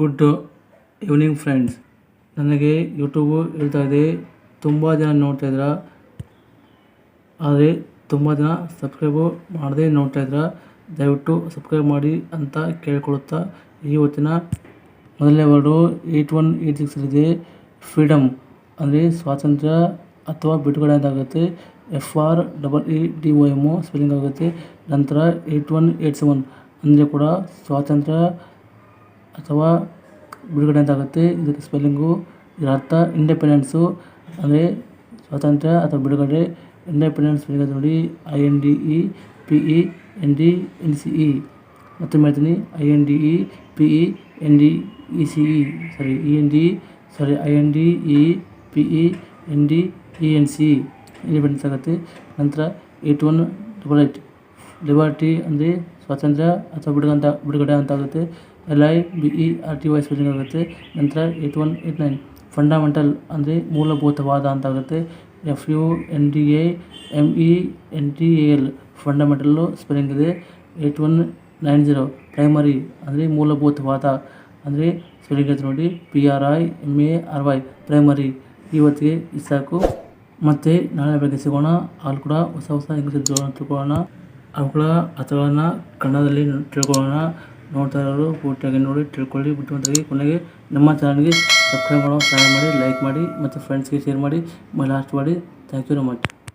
Good evening friends ನನಗೆ YouTube ಹೇಳ್ತಾ ಇದೆ. ತುಂಬ ಜನ ನೋಡ್ತಾ ಇದ್ದೀರಾ ಆದರೆ ತುಂಬ ಜನ ಸಬ್ಸ್ಕ್ರೈಬು ಮಾಡದೇ ನೋಡ್ತಾ ಇದ್ದೀರಾ ದಯವಿಟ್ಟು ಸಬ್ಸ್ಕ್ರೈಬ್ ಮಾಡಿ ಅಂತ ಕೇಳ್ಕೊಳುತ್ತಾ ಇವತ್ತಿನ ಮೊದಲನೇ ವರ್ಡು ಏಯ್ಟ್ ಒನ್ ಏಯ್ಟ್ ಸಿಕ್ಸಲ್ಲಿದೆ ಫ್ರೀಡಮ್ ಅಂದರೆ ಸ್ವಾತಂತ್ರ್ಯ ಅಥವಾ ಬಿಡುಗಡೆ ಅಂತ ಆಗುತ್ತೆ F R double E D O M spelling ಆಗುತ್ತೆ. ನಂತರ ಏಯ್ಟ್ ಒನ್ ಏಯ್ಟ್ ಸೆವೆನ್ ಅಂದರೆ ಕೂಡ ಸ್ವಾತಂತ್ರ್ಯ. ಅಥವಾ ಬಿಡುಗಡೆ ಅಂತ ಆಗುತ್ತೆ ಇದಕ್ಕೆ ಸ್ಪೆಲ್ಲಿಂಗು, ಇದರ ಅರ್ಥ ಇಂಡಿಪೆಂಡೆನ್ಸು, ಅಂದರೆ ಸ್ವಾತಂತ್ರ್ಯ ಅಥವಾ ಬಿಡುಗಡೆ, ಇಂಡಿಪೆಂಡೆನ್ಸ್ ನೋಡಿ, I N D E, P E, N D, N C E. ಮತ್ತೊಮ್ಮೆ ಹೇಳ್ತೀನಿ, I N D E, P E, N D, E C E. Sorry E N D sorry I N D E, P E, N D, E N C. Independence ಆಗುತ್ತೆ. ನಂತರ, eight one double eight liberty ಅಂದರೆ ಸ್ವಾತಂತ್ರ್ಯ ಅಥವಾ ಬಿಡುಗಡೆ ಅಂತ ಆಗುತ್ತೆ L I B E R T Y spelling ಆಗುತ್ತೆ. ನಂತರ eight one eight nine fundamental ಅಂದರೆ ಮೂಲಭೂತವಾದ ಅಂತ ಆಗುತ್ತೆ F U N D A M E N T A L fundamental spelling ಇದೆ. Eight one nine zero primary ಅಂದರೆ ಮೂಲಭೂತವಾದ ಅಂದರೆ ಸ್ಪೆಲ್ಲಿಂಗ್ ಇದೆ ನೋಡಿ. P R I M A R Y primary ಇವತ್ತಿಗೆ ಇಸಾಕು ಮತ್ತೆ ನಾಳೆ ಬೆಳಗ್ಗೆ ಸಿಗೋಣ. ಅಲ್ಲಿ ಕೂಡ ಹೊಸ ಹೊಸ ಇಂಗ್ಲೀಷ್ ತಿಳ್ಕೊಳ್ಳೋಣ. ಅವುಗಳ ಅಥವಾ ಕನ್ನಡದಲ್ಲಿ ತಿಳ್ಕೊಳ್ಳೋಣ. ನೋಡ್ತಾ ಇರೋರು ಪೂರ್ತಿಯಾಗಿ ನೋಡಿ, ತಿಳ್ಕೊಳ್ಳಿ. ಬಿಟ್ಟು ಕೊನೆಗೆ ನಮ್ಮ ಚಾನಲ್ಗೆ ಸಬ್ಸ್ಕ್ರೈಬ್ ಮಾಡೋ, ಸಹಾಯ ಮಾಡಿ, ಲೈಕ್ ಮಾಡಿ ಮತ್ತು ಫ್ರೆಂಡ್ಸ್ಗೆ ಶೇರ್ ಮಾಡಿ. ಲಾಸ್ಟ್ ಮಾಡಿ. Thank you very much